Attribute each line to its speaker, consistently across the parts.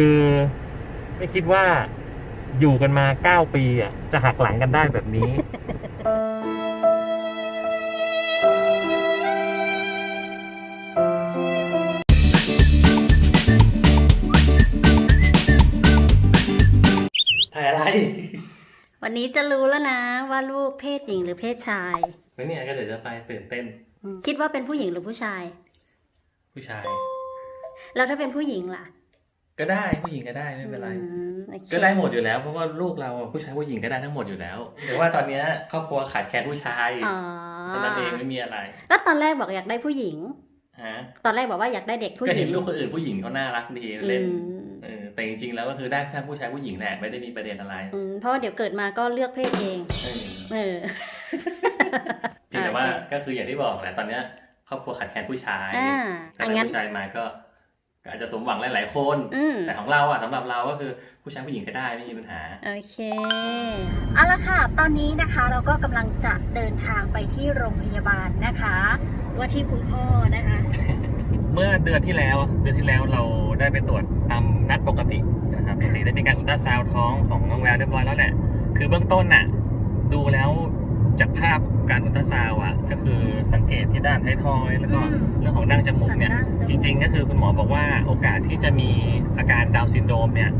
Speaker 1: คือไม่คิดว่าอยู่กันมาเก้าปีอะจะหักหลังกันได้แบบนี้ ถ่ายอะไร
Speaker 2: วันนี้จะรู้แล้วนะว่าลูกเพศหญิงหรือเพศชาย
Speaker 1: แล้วเนี่ยก็เดี๋ยวจะไปตื่นเต้น
Speaker 2: คิดว่าเป็นผู้หญิงหรือผู้ชาย
Speaker 1: ผู้ชาย
Speaker 2: แล้วถ้าเป็นผู้หญิงล่ะ
Speaker 1: ก็ได้ผู้หญิงก็ได้ไม่เป็นไร
Speaker 2: อืมโอเค
Speaker 1: ก็ได้หมดอยู่แล้วเพราะว่าลูกเราอะผู้ชายผู้หญิงก็ได้ทั้งหมดอยู่แล้วแต่ว่าตอนเนี้ยครอบครัวขาดแคลนผู้ชาย
Speaker 2: อ๋อ
Speaker 1: ตอนนั้นเองไม่มีอะไร
Speaker 2: แล้วตอนแรกบอกอยากได้ผู้หญิง
Speaker 1: ฮะ
Speaker 2: ตอนแรกบอกว่าอยากได้เด็กผู้
Speaker 1: ก็
Speaker 2: หญิ
Speaker 1: เห็
Speaker 2: ง
Speaker 1: นลูกคนอื่นผู้หญิงเขาน่ารักดีเล่น
Speaker 2: อืม
Speaker 1: เออแต่จริงๆแล้วก็คือได้แค่ผู้ชายผู้หญิงแหละไม่ได้มีประเด็นอะไร
Speaker 2: อืมเพราะว่าเดี๋ยวเกิดมาก็เลือกเพศเอง
Speaker 1: เออ
Speaker 2: เออ
Speaker 1: เพียงแต่ว่า
Speaker 2: โอเค
Speaker 1: ก็คืออย่างที่บอกแหละตอนเนี้ยครอบครัวขาดแคลนผู้ชาย
Speaker 2: อ่า
Speaker 1: ถ้า
Speaker 2: อัน
Speaker 1: ได้
Speaker 2: งั้น
Speaker 1: ผู้ชายมาก็ก็ อาจจะสมหวังหลาย ๆ คน
Speaker 2: อืม
Speaker 1: แต่ของเราอะสำหรับเราก็คือผู้ชายผู้หญิงก็ได้ไม่มีปัญหา
Speaker 2: โอเค เอาละค่ะ ตอนนี้นะคะเราก็กำลังจะเดินทางไปที่โรงพยาบาลนะคะ ว่าที่คุณพ่อนะคะ
Speaker 1: เมื่อเดือนที่แล้วเดือนที่แล้วเราได้ไปตรวจตามนัดปกตินะครับปกติได้มีการอุลตราซาวด์ท้องของน้องแววเรียบร้อยแล้วแหละ คือเบื้องต้นน่ะดูแล้วจากภาพ การอุลตราซาวด์อะก็คือสังเกตที่ด้านท้ายทอยแล้วก็
Speaker 2: อืม
Speaker 1: เรื่องของดั้งจมูกเนี่ย
Speaker 2: สันดั้งจ
Speaker 1: จ
Speaker 2: มูก
Speaker 1: ริง ๆ ก็คือคุณหมอบอกว่าโอกาสที่จะมีอาการดาวน์ซินโดรมเนี่ย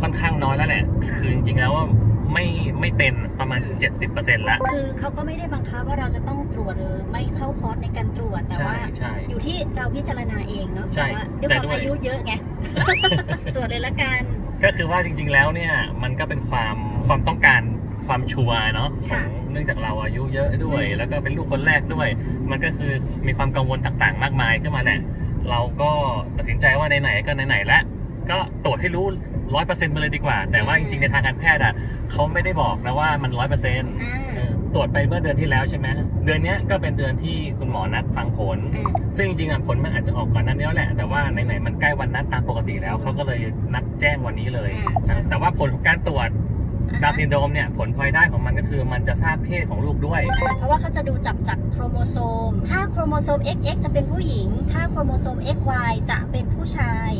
Speaker 1: ค่อนข้างน้อยแล้วแหละ คือจริงๆแล้วว่าไม่ไม่เป็นประมาณ 70%แล้ว
Speaker 2: คือเขาก็ไม่ได้บังคับว่าเราจะต้องตรวจหรือไม่เข้าคอร์สในการตรวจแต่
Speaker 1: ใช่
Speaker 2: ว่า
Speaker 1: ใช่
Speaker 2: อยู่ที่เราพิจารณาเองเนาะ
Speaker 1: ใช่
Speaker 2: แต่ว่าด้วยความ
Speaker 1: แต่ด้วย
Speaker 2: อายุเยอะไงตรวจเลยละกัน
Speaker 1: ก็คือว่าจริง ๆแล้วเนี่ยมันก็เป็นความความต้องการ ความชัวร์เนาะข
Speaker 2: ค่ะ
Speaker 1: องเนื่องจากเราอายุเยอะด้วย
Speaker 2: อืม
Speaker 1: แล้วก็เป็นลูกคนแรกด้วย มันก็คือมีความกังวลต่างๆ มากมายขึ้นมาแหละเราก็ตัดสินใจว่าไหนๆก็ไหนๆแล้วก็ตรวจให้รู้ร้อยเปอร์เซ็นต์ไปเลยดีกว่า แต่ว่าจริงๆในทางการแพทย์อะเขาไม่ได้บอกนะว่ามันร้อยเปอร์เซ็นต์
Speaker 2: อ่า
Speaker 1: ตรวจไปเมื่อเดือนที่แล้วใช่ไหมเดือนเนี้ยก็เป็นเดือนที่คุณหมอนัดฟังผล
Speaker 2: อืม
Speaker 1: ซึ่งจริงๆอะผลมันอาจจะออกก่อนหนั้นนี้แล้วแหละ แต่ว่าไหนๆมันใกล้วันนัดตามปกติแล้วเขาก็เลยนัดแจ้งวันนี้เลย
Speaker 2: อ่าใช่
Speaker 1: แต่ว่าผลของการตรวจ ดาวน์ซินโดรมเนี่ยผลพลอยได้ของมันก็คือมันจะทราบเพศของลูกด้วย
Speaker 2: อ่าเพราะว่าเขาจะดูจับจากโครโมโซม ถ้าโครโมโซม XX จะเป็นผู้หญิง ถ้าโครโมโซม XY จะเป็นผู้ชาย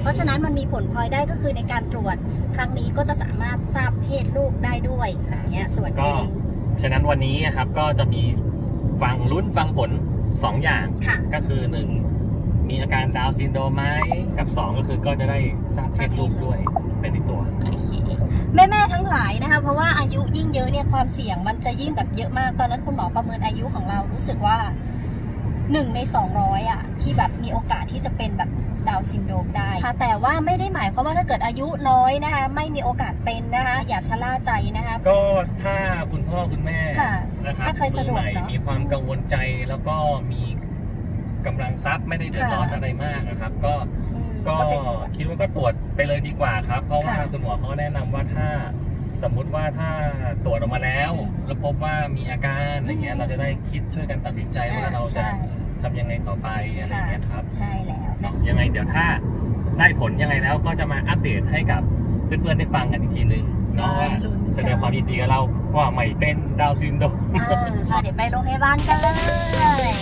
Speaker 2: เพราะฉะนั้นมันมีผลพลอยได้ก็คือในการตรวจ ครั้งนี้ก็จะสามารถทราบเพศลูกได้ด้วย
Speaker 1: ครับ
Speaker 2: อย่างเงี้ยส่วน
Speaker 1: ก็
Speaker 2: เอง
Speaker 1: ฉะนั้นวันนี้นะครับก็จะมีฟังลุ้นฟังผล 2 อย่าง
Speaker 2: ค่ะ
Speaker 1: ก็คือ 1 มีอาการดาวน์ซินโดรมไหมกับ 2 ก็คือก็จะได้ทราบเพศลูกด้วยเป็นอีกตัว
Speaker 2: โอเค แม่แม่ๆทั้งหลายนะคะเพราะว่าอายุยิ่งเยอะเนี่ยความเสี่ยงมันจะยิ่งแบบเยอะมาก ตอนนั้นคุณหมอประเมินอายุของเรารู้สึกว่าหนึ่งในสองร้อยอะที่แบบมีโอกาสที่จะเป็นแบบดาวน์ซินโดรมได้ค่ะแต่ว่าไม่ได้หมายความว่าถ้าเกิดอายุน้อยนะคะ ไม่มีโอกาสเป็นนะคะ อย่าชะล่าใจนะคะ
Speaker 1: ก็ถ้าคุณพ่อคุณแม่
Speaker 2: ค่ะ
Speaker 1: นะครับ
Speaker 2: ถ้าใครสะดวก
Speaker 1: มือใหม่
Speaker 2: เนอะ
Speaker 1: มีความกังวลใจแล้วก็มีกำลังทรัพย์ไม่ได้เดือดร้อน
Speaker 2: ค่ะ
Speaker 1: อะไรมากนะครับ ก็
Speaker 2: อืม
Speaker 1: ก็
Speaker 2: ก็เป็นตัว
Speaker 1: คิดว่าก็ตรวจไปเลยดีกว่าครับ เพราะว่า
Speaker 2: ค่ะ
Speaker 1: คุณหมอเขาแนะนำว่าถ้าสมมุติว่าถ้าตรวจออกมาแล้ว แล้วพบว่ามีอาการอะไรเงี้ยเราจะได้คิดช่วยกันตัดสินใจว่าเราจะ
Speaker 2: ใช่
Speaker 1: ทำยังไงต่อไปอะไรเงี้ยครับ
Speaker 2: ใช่แล้วนะ
Speaker 1: ยังไงเดี๋ยวถ้าได้ผลยังไงแล้วก็จะมาอัปเดตให้กับเพื่อนๆได้ฟังกันอีกทีนึงเนาะว่า
Speaker 2: ลุ้นกัน
Speaker 1: แสดงความยินดีกับเราว่าไม่เป็นดาวน์ซินโดรม
Speaker 2: เออค่ะเดี๋ยวไปโรงพยาบาลกันเลย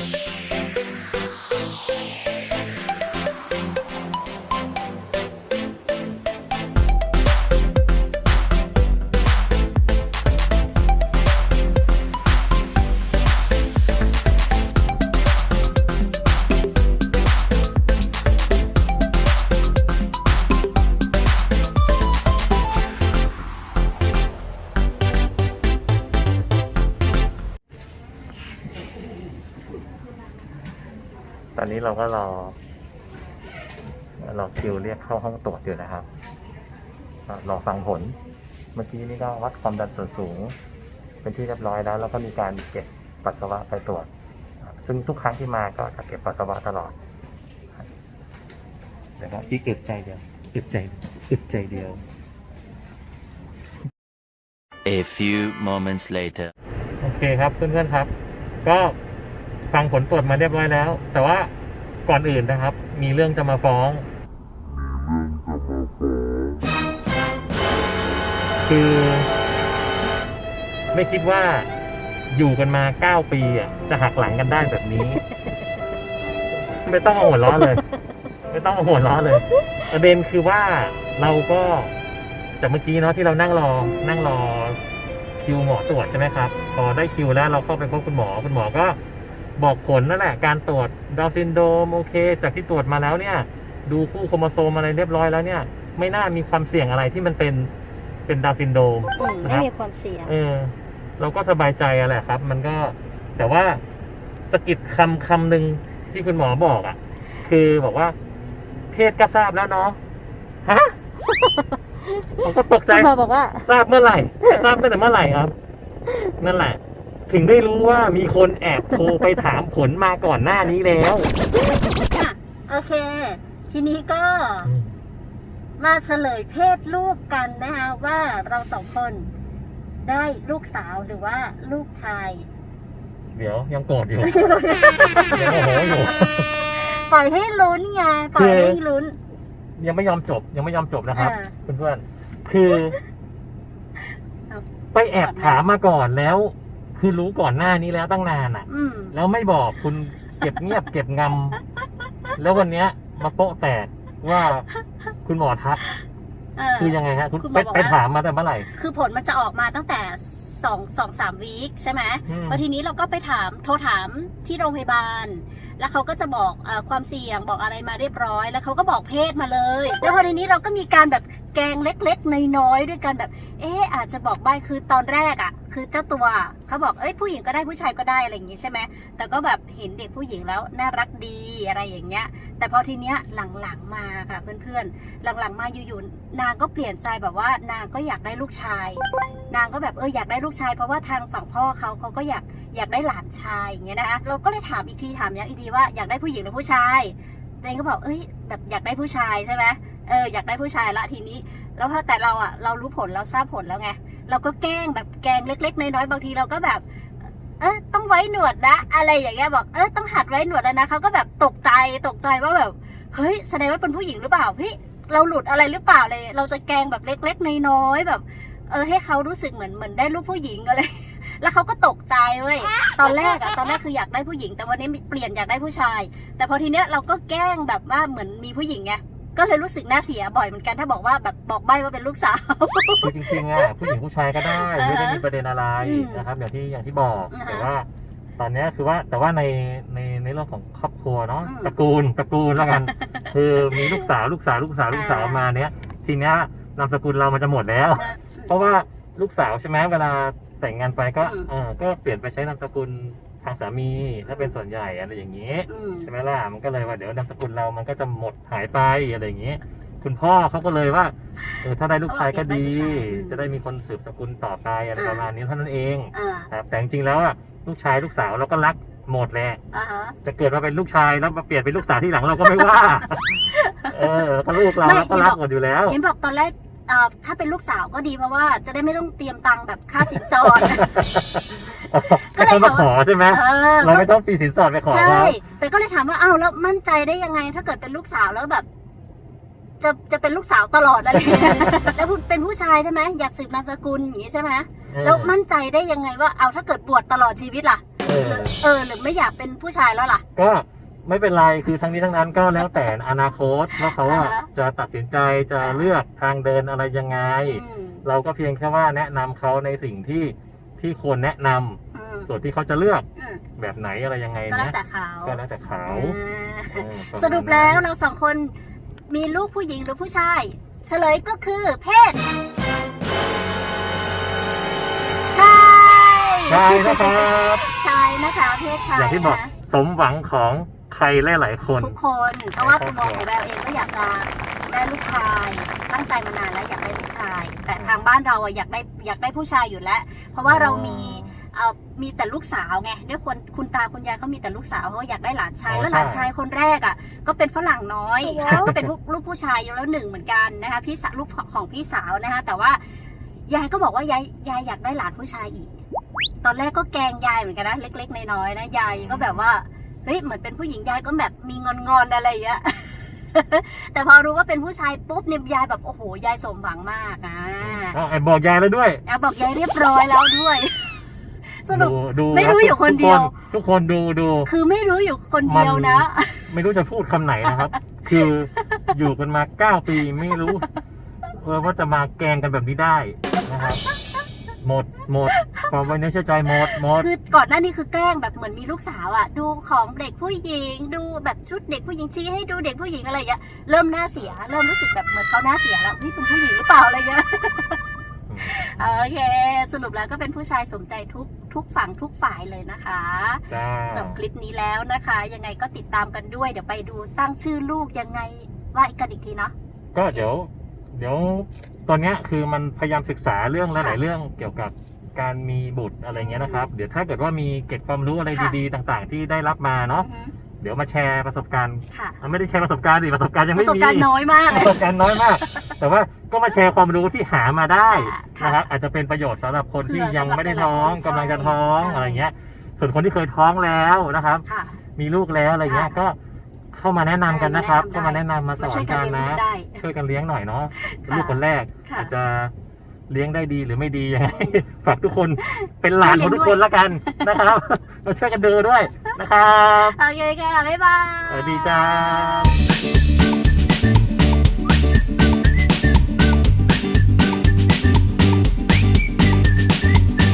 Speaker 1: เราก็รอรอคิวเรียกเข้าห้องตรวจอยู่นะครับก็รอฟังผล เมื่อกี้นี่ก็วัดความดันส่วนสูง เป็นที่เรียบร้อยแล้ว แล้วก็มีการเก็บปัสสาวะไปตรวจ ซึ่งทุกครั้งที่มาก็จะเก็บปัสสาวะตลอดเดี๋ยวนะที่อึดใจเดียวอึดใจอึดใจเดียว
Speaker 3: A few moments later.
Speaker 1: โอเคครับเพื่อนๆครับ ก็ฟังผลตรวจมาเรียบร้อยแล้ว แต่ว่า ก่อนอื่นนะครับ มีเรื่องจะมาฟ้อง คือ ไม่คิดว่าอยู่กันมาเก้าปีอะจะหักหลังกันได้แบบนี้ ไม่ต้องมาหัวเราะเลย ไม่ต้องมาหัวล้อเลย ประเด็นคือว่าเราก็จากเมื่อกี้เนาะที่เรานั่งรอ นั่งรอคิวหมอตรวจใช่ไหมครับ พอได้คิวแล้วเราเข้าไปพบคุณหมอ คุณหมอก็ บอกผลนั่นแหละการตรวจดาวน์ซินโดรมโอเค จากที่ตรวจมาแล้วเนี่ย ดูคู่โครโมโซมอะไรเรียบร้อยแล้วเนี่ย ไม่น่ามีความเสี่ยงอะไรที่มันเป็นเป็นดาวน์ซินโดรม
Speaker 2: อืม
Speaker 1: นะ
Speaker 2: ไม่
Speaker 1: ครับ
Speaker 2: มีความเสี่ยง
Speaker 1: เออ เราก็สบายใจอะแหละครับ มันก็แต่ว่าสะกิดคำคำหนึ่งที่คุณหมอบอกอะ่ะ คือบอกว่า เพศก็ทราบแล้วเนาะฮะ ผมก็ตกใจ
Speaker 2: คุณหมอบอกว่า
Speaker 1: ทราบเมื่อไหร่ทราบตั้งแต่เมื่อไหร่ครับ นั่นแหละ ถึงได้รู้ว่ามีคนแอบโทรไปถามผลมาก่อนหน้านี้แล้ว
Speaker 2: อะโอเค ทีนี้ก็มาเฉลยเพศลูกกันนะคะว่าเราสองคนได้ลูกสาวหรือว่าลูกชาย
Speaker 1: เดี๋ยวยังโกรธอยู่ยังโมโหอยู่
Speaker 2: ปล่อยให้ลุ้นไงปล่อยให้ลุ้น
Speaker 1: ยังไม่ยอมจบ ยังไม่ยอมจบนะครับ
Speaker 2: อ่า
Speaker 1: เพื่อนๆคือ
Speaker 2: เอา
Speaker 1: ไปแอบถามมาก่อนแล้ว คือรู้ก่อนหน้านี้แล้วตั้งนานอะ
Speaker 2: อืม
Speaker 1: แล้วไม่บอกคุณเก็บเงียบเก็บงำแล้ววันเนี้ยมาโป๊ะแตกว่าคุณหมอทัก
Speaker 2: เออ
Speaker 1: คือยังไงฮะคุณ
Speaker 2: คุณหม
Speaker 1: ไป
Speaker 2: อบอกว่า
Speaker 1: ไปถามมาแต่เมื่อไหร่
Speaker 2: คือผลมันจะออกมาตั้งแต่สองสองสามวีคใช่ไหม
Speaker 1: อืม
Speaker 2: พอทีนี้เราก็ไปถามโทรถามที่โรงพยาบาล แล้วเขาก็จะบอกเออความเสี่ยงบอกอะไรมาเรียบร้อย แล้วเขาก็บอกเพศมาเลย แล้วพอทีนี้เราก็มีการแบบแกงเล็กๆน้อยๆด้วยกันแบบ เอ๊อาจจะบอกใบคือตอนแรกอะ่ะ คือเจ้าตัวเขาบอกเอ้ยผู้หญิงก็ได้ผู้ชายก็ได้อะไรอย่างงี้ใช่ไหมแต่ก็แบบเห็นเด็กผู้หญิงแล้วน่ารักดีอะไรอย่างเงี้ย แต่พอทีเนี้ยหลังๆมาค่ะเพื่อนๆหลังๆมาอยู่ๆนางก็เปลี่ยนใจแบบว่านางก็อยากได้ลูกชาย นางก็แบบเอออยากได้ลูกชาย เพราะว่าทางฝั่งพ่อเขาเขาก็อยากอยากได้หลานชายอย่างเงี้ยนะคะเราก็เลยถามอีกทีถามย้ำอีกทีว่าอยากได้ผู้หญิงหรือผู้ชายตัวเองก็บอกเอ้ยแบบอยากได้ผู้ชายใช่ไหม เอออยากได้ผู้ชายละทีนี้ แล้วพอแต่เราอะเรารู้ผลเราทราบผลแล้วไงเราก็แกล้งแบบแกล้งเล็ก ๆ น้อยๆบางทีเราก็แบบ เออต้องไว้หนวดนะ อะไรอย่างเงี้ยบอกเออต้องหัดไว้หนวดแล้วนะเขาก็แบบตกใจตกใจว่าแบบเฮ้ยแสดงว่าเป็นผู้หญิงหรือเปล่าเฮ้ยเราหลุดอะไรหรือเปล่าเลย เราจะแกล้งแบบเล็ก ๆ น้อยๆแบบ เออให้เขารู้สึกเหมือนเหมือนได้รูปผู้หญิงอะไรแล้วเขาก็ตกใจเว้ย ตอนแรกอะตอนแรกคืออยากได้ผู้หญิง แต่วันนี้เปลี่ยนอยากได้ผู้ชาย แต่พอทีเนี้ยเราก็แกล้งแบบว่าเหมือนมีผู้หญิงไง ก็เลยรู้สึกน่าเสียบ่อยเหมือนกันถ้าบอกว่าแบบบอกใบว่าเป็นลูกสาว
Speaker 1: คือจริงๆอะผู้หญิงผู้ชายก็ได้
Speaker 2: อ่าฮะ
Speaker 1: ไม่ได้มีประเด็นอะไร
Speaker 2: อืม
Speaker 1: นะครับอย่างที่อย่างที่บอก
Speaker 2: อ่าฮะ
Speaker 1: แต่ว่า ตอนเนี้ยคือว่าแต่ว่าในในในเรื่องของครอบครัวเนาะ
Speaker 2: อืม
Speaker 1: ตระกูลตระกูลแล้วกัน คือมีลูกสาวลูกสาวลูกสาวลูกสาว
Speaker 2: อ่าม
Speaker 1: มาเนี้ยทีเนี้ยนามสกุลเรามันจะหมดแล้ว เพราะว่าลูกสาวใช่ไหมเวลาแต่งงานไปก็
Speaker 2: อืม
Speaker 1: เออก็เปลี่ยนไปใช้นามสกุล ทางสามีถ้าเป็นส่วนใหญ่อะไรอย่างนี้
Speaker 2: อืม
Speaker 1: ใช่ไหมล่ะมันก็เลยว่าเดี๋ยวนามสกุลเรามันก็จะหมดหายไปอะไรอย่างนี้คุณพ่อเขาก็เลยว่าเออถ้าได้ลูกชายก็ดีจะได้มีคนสืบสกุลต่อไปอะไรประมาณนี้เท่านั้นเอง
Speaker 2: อ่า
Speaker 1: ครับแต่จริงๆแล้วอะลูกชายลูกสาวเราก็รักหมดแหละ
Speaker 2: อ่าฮะ
Speaker 1: จะเกิดมาเป็นลูกชายแล้วมาเปลี่ยนเป็นลูกสาวที่หลังเราก็ไม่ว่า เออก็ลูกเราเราก็รักหมดอยู่แล้ว
Speaker 2: เห็นบอกตอนแรกเอ่อ ถ้าเป็นลูกสาวก็ดีเพราะว่าจะได้ไม่ต้องเตรียมตังค์แบบค่าสินสอด ก็
Speaker 1: ให้
Speaker 2: เลย
Speaker 1: เขามาขอใช่ไหม
Speaker 2: เออ
Speaker 1: เราไม่ต้องปีสินสอดไปขอ
Speaker 2: ใช่
Speaker 1: เขา
Speaker 2: แต่ก็เลยถามว่าอ้าวแล้วมั่นใจได้ยังไง ถ้าเกิดเป็นลูกสาวแล้วแบบ จะจะเป็นลูกสาวตลอดอะไรอย่างเงี้ยแล้วเป็นผู้ชายใช่ไหมอยากสืบนามสกุลอย่างนี้ใช่ไหม
Speaker 1: เออ
Speaker 2: แล้วมั่นใจได้ยังไงว่าเอาถ้าเกิดบวชตลอดชีวิตล่ะ
Speaker 1: เออ
Speaker 2: เออหรือไม่อยากเป็นผู้ชายแล้วล่ะ
Speaker 1: ก็ ไม่เป็นไรคือทั้งนี้ทั้งนั้นก็แล้วแต่อนาคตว่าเขาอะ
Speaker 2: อ่าฮะ
Speaker 1: จะตัดสินใจจะเลือกทางเดินอะไรยังไง
Speaker 2: อืม
Speaker 1: เราก็เพียงแค่ว่าแนะนำเขาในสิ่งที่ที่ควรแนะนำ
Speaker 2: อืม
Speaker 1: ส่วนที่เขาจะเลือก
Speaker 2: อืม
Speaker 1: แบบไหนอะไรยังไง
Speaker 2: ก็แล้ว
Speaker 1: นะ
Speaker 2: แต่เขา
Speaker 1: ก็แล้วแต่เขา
Speaker 2: อ่า
Speaker 1: เออปะมาณ
Speaker 2: สรุปแล้วเราสองคนมีลูกผู้หญิงหรือผู้ชาย เฉลยก็คือเพศชาย
Speaker 1: ใช่นะครับ
Speaker 2: ชายนะคะเพศชาย
Speaker 1: อย่างที่บอก
Speaker 2: นะคะ
Speaker 1: สมหวังของ ใครหลายๆคน
Speaker 2: ทุกคน เพราะว่าตัวของแววเองก็อยากจะได้ลูกชาย ตั้งใจมานานแล้วอยากได้ลูกชาย แต่ทางบ้านเราอะอยากได้อยากได้ผู้ชายอยู่แล้ว เพราะว่าเรามีเอ่อมีแต่ลูกสาวไงด้วยคนคุณตาคุณยายเขามีแต่ลูกสาวเขาอยากได้หลานชาย
Speaker 1: อ๋อ
Speaker 2: แล้วหลาน
Speaker 1: ใช่
Speaker 2: ชายคนแรกอะ ก็เป็นฝรั่งน้อยอะก็เป็นลูกลูกผู้ชายอยู่แล้วหนึ่งเหมือนกันนะคะพี่สาวลูกของพี่สาวนะคะแต่ว่ายายก็บอกว่ายายยายอยากได้หลานผู้ชายอีก ตอนแรกก็แกล้งยายเหมือนกันนะเล็ก ๆ น้อยๆนะยายก็แบบว่า เฮ้ยเหมือนเป็นผู้หญิงยายก็แบบมีงอนๆอะไรอย่างเงี้ยแต่พอรู้ว่าเป็นผู้ชายปุ๊บเนี่ยยายแบบโอ้โหยายสมหวังมากอะ
Speaker 1: อ๋อไอ้บอกยายแล้วด้วย
Speaker 2: อะบอกยายเรียบร้อยแล้วด้วยสรุป
Speaker 1: ดูดู
Speaker 2: ไม่รู้ะอยู่คนเดียว
Speaker 1: ทุกทุกคนดูดู
Speaker 2: คือไม่รู้อยู่คนเดียวนะ
Speaker 1: ไม่รู้จะพูดคำไหนนะครับ คืออยู่กันมาเก้าปีไม่รู้เออว่าจะมาแกล้งกันแบบนี้ได้นะครับ หมดหมดความไว้เนื้อเชื่อใจหมดหมด
Speaker 2: คือก่อนหน้านี้คือแกล้งแบบเหมือนมีลูกสาวอะดูของเด็กผู้หญิง ดูแบบชุดเด็กผู้หญิงชี้ให้ดูเด็กผู้หญิงอะไรอย่างเงี้ยเริ่มหน้าเสีย เริ่มรู้สึกแบบเหมือนเขาหน้าเสียแล้วนี่เป็นผู้หญิงหรือเปล่าอะไรเงี้ยโอเค สรุปแล้วก็เป็นผู้ชายสมใจทุกทุกฝั่งทุกฝ่ายเลยนะคะ
Speaker 1: จ้า
Speaker 2: จบคลิปนี้แล้วนะคะ ยังไงก็ติดตามกันด้วย เดี๋ยวไปดูตั้งชื่อลูกยังไงว่ากันอีกทีเนาะ
Speaker 1: ก็เดี๋ยว เดี๋ยวตอนเนี้ยคือมันพยายามศึกษาเรื่องหลาย
Speaker 2: ค่ะ
Speaker 1: ๆเรื่องเกี่ยวกับการมีบุตรอะไรเงี้ยนะครับ เดี๋ยวถ้าเกิดว่ามีเก็บความรู้อะไร
Speaker 2: ค่ะ
Speaker 1: ดีๆ ต่าง ๆ ที่ได้รับมาเนาะ
Speaker 2: อือฮึ
Speaker 1: เดี๋ยวมาแชร์ประสบการณ์
Speaker 2: ค่ะ
Speaker 1: อะไม่ได้แชร์ประสบการณ์ดิประสบการณ์ยัง
Speaker 2: ป
Speaker 1: ไม่
Speaker 2: ระสบ
Speaker 1: มี
Speaker 2: การณ์น้อยมากเล
Speaker 1: ป
Speaker 2: ย
Speaker 1: ระสบการณ์น้อยมาก แต่ว่าก็มาแชร์ความรู้ที่หามาได้
Speaker 2: ค่ะ
Speaker 1: นะครับอาจจะเป็นประโยชน์สำหรับคนที่
Speaker 2: เผื่อ
Speaker 1: ยังไม่ได้
Speaker 2: สำหรับ
Speaker 1: ท้อง
Speaker 2: หลายๆคน
Speaker 1: กำลังจะท้อง
Speaker 2: ใช่
Speaker 1: อะไรเงี้ย ส่วนคนที่เคยท้องแล้วนะครับ
Speaker 2: ค่ะ
Speaker 1: มีลูกแล้วอะไรเงี้ย
Speaker 2: ค่ะ
Speaker 1: ก็ เข้ามาแนะนำกันนะครับ
Speaker 2: แนะนำได้
Speaker 1: เข้ามาแนะนำมาส
Speaker 2: มา
Speaker 1: อ
Speaker 2: ช่วนยกัน
Speaker 1: กัน
Speaker 2: เรียน
Speaker 1: นะ
Speaker 2: รู้ได้
Speaker 1: ช่วยกันเลี้ยงหน่อยเนาะ
Speaker 2: ค่ะ
Speaker 1: ลูกคนแรก
Speaker 2: ค่ะ
Speaker 1: อาจจะเลี้ยงได้ดีหรือไม่ดียังไง ฝากทุกคนเป็นหลานของทุกคน
Speaker 2: ช่วยเลี้ยงด้วย
Speaker 1: ละกันนะครับมาช่วยกันดูด้วยนะครับ
Speaker 2: โอเคค่ะ บ๊ายบาย
Speaker 1: สวัสดีจ้า